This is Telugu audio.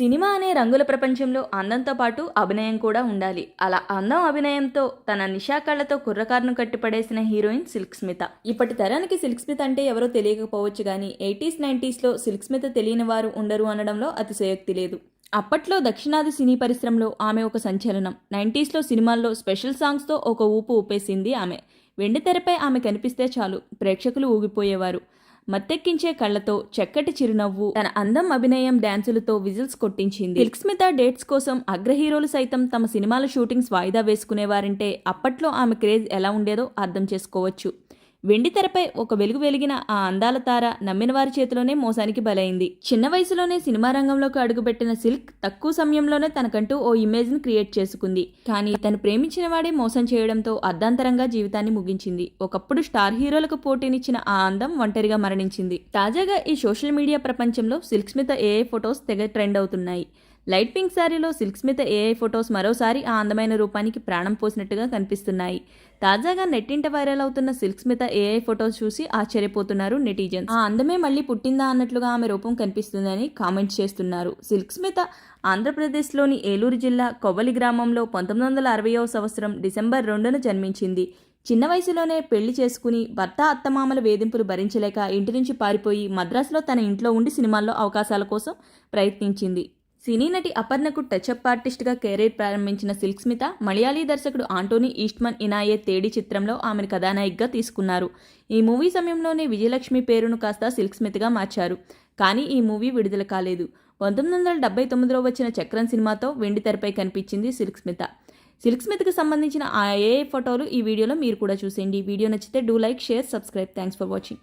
సినిమా అనే రంగుల ప్రపంచంలో అందంతో పాటు అభినయం కూడా ఉండాలి. అలా అందం అభినయంతో తన నిషాకళ్ళతో కుర్రకారును కట్టిపడేసిన హీరోయిన్ సిల్క్ స్మిత. ఇప్పటి తరానికి సిల్క్ స్మిత అంటే ఎవరో తెలియకపోవచ్చు కానీ ఎయిటీస్ నైంటీస్లో సిల్క్ స్మిత తెలియని వారు ఉండరు అనడంలో అతిశయోక్తి లేదు. అప్పట్లో దక్షిణాది సినీ పరిశ్రమలో ఆమె ఒక సంచలనం. నైంటీస్లో సినిమాల్లో స్పెషల్ సాంగ్స్తో ఒక ఊపు ఊపేసింది ఆమె. వెండితెరపై ఆమె కనిపిస్తే చాలు ప్రేక్షకులు ఊగిపోయేవారు. మత్తెక్కించే కళ్ళతో చక్కటి చిరునవ్వు తన అందం అభినయం డాన్సులతో విజిల్స్ కొట్టించింది. సిల్క్ స్మిత డేట్స్ కోసం అగ్ర హీరోలు సైతం తమ సినిమాల షూటింగ్స్ వాయిదా వేసుకునేవారంటే అప్పట్లో ఆమె క్రేజ్ ఎలా ఉండేదో అర్థం చేసుకోవచ్చు. వెండి తెరపై ఒక వెలుగు వెలిగిన ఆ అందాల తార నమ్మిన వారి చేతిలోనే మోసానికి బలైంది. చిన్న వయసులోనే సినిమా రంగంలోకి అడుగుపెట్టిన సిల్క్ తక్కువ సమయంలోనే తనకంటూ ఓ ఇమేజ్ని క్రియేట్ చేసుకుంది. కానీ తను ప్రేమించిన వాడే మోసం చేయడంతో అర్ధాంతరంగా జీవితాన్ని ముగించింది. ఒకప్పుడు స్టార్ హీరోలకు పోటీనిచ్చిన ఆ అందం ఒంటరిగా మరణించింది. తాజాగా ఈ సోషల్ మీడియా ప్రపంచంలో సిల్క్ స్మిత ఏఏ ఫొటోస్ తెగ ట్రెండ్ అవుతున్నాయి. లైట్ పింక్ శారీలో సిల్క్ స్మిత ఏఐ ఫొటోస్ మరోసారి ఆ అందమైన రూపానికి ప్రాణం పోసినట్టుగా కనిపిస్తున్నాయి. తాజాగా నెట్టింట వైరల్ అవుతున్న సిల్క్ స్మిత ఏఐ ఫొటోస్ చూసి ఆశ్చర్యపోతున్నారు నెటిజన్స్. ఆ అందమే మళ్ళీ పుట్టిందా అన్నట్లుగా ఆమె రూపం కనిపిస్తుందని కామెంట్ చేస్తున్నారు. సిల్క్ స్మిత ఆంధ్రప్రదేశ్లోని ఏలూరు జిల్లా కొవ్వలి గ్రామంలో పంతొమ్మిది వందల అరవయో సంవత్సరం డిసెంబర్ రెండున జన్మించింది. చిన్న వయసులోనే పెళ్ళి చేసుకుని భర్త అత్తమామల వేధింపులు భరించలేక ఇంటి నుంచి పారిపోయి మద్రాసులో తన ఇంట్లో ఉండి సినిమాల్లో అవకాశాల కోసం ప్రయత్నించింది. సినీ నటి అపర్ణకు టచ్అప్ ఆర్టిస్ట్గా కెరీర్ ప్రారంభించిన సిల్క్ స్మిత మలయాళీ దర్శకుడు ఆంటోనీ ఈస్ట్మన్ ఇనాయే తేడి చిత్రంలో ఆమెను కథానాయికగా తీసుకున్నారు. ఈ మూవీ సమయంలోనే విజయలక్ష్మి పేరును కాస్త సిల్క్ స్మిత్గా మార్చారు. కానీ ఈ మూవీ విడుదల కాలేదు. పంతొమ్మిది వందల డెబ్బై తొమ్మిదిలో వచ్చిన చక్రం సినిమాతో వెండి తెరపై కనిపించింది సిల్క్ స్మిత. సిల్క్ స్మిత్కి సంబంధించిన ఆ ఏ ఫోటోలు ఈ వీడియోలో మీరు కూడా చూసేయండి. వీడియో నచ్చితే do like share subscribe. Thanks for watching.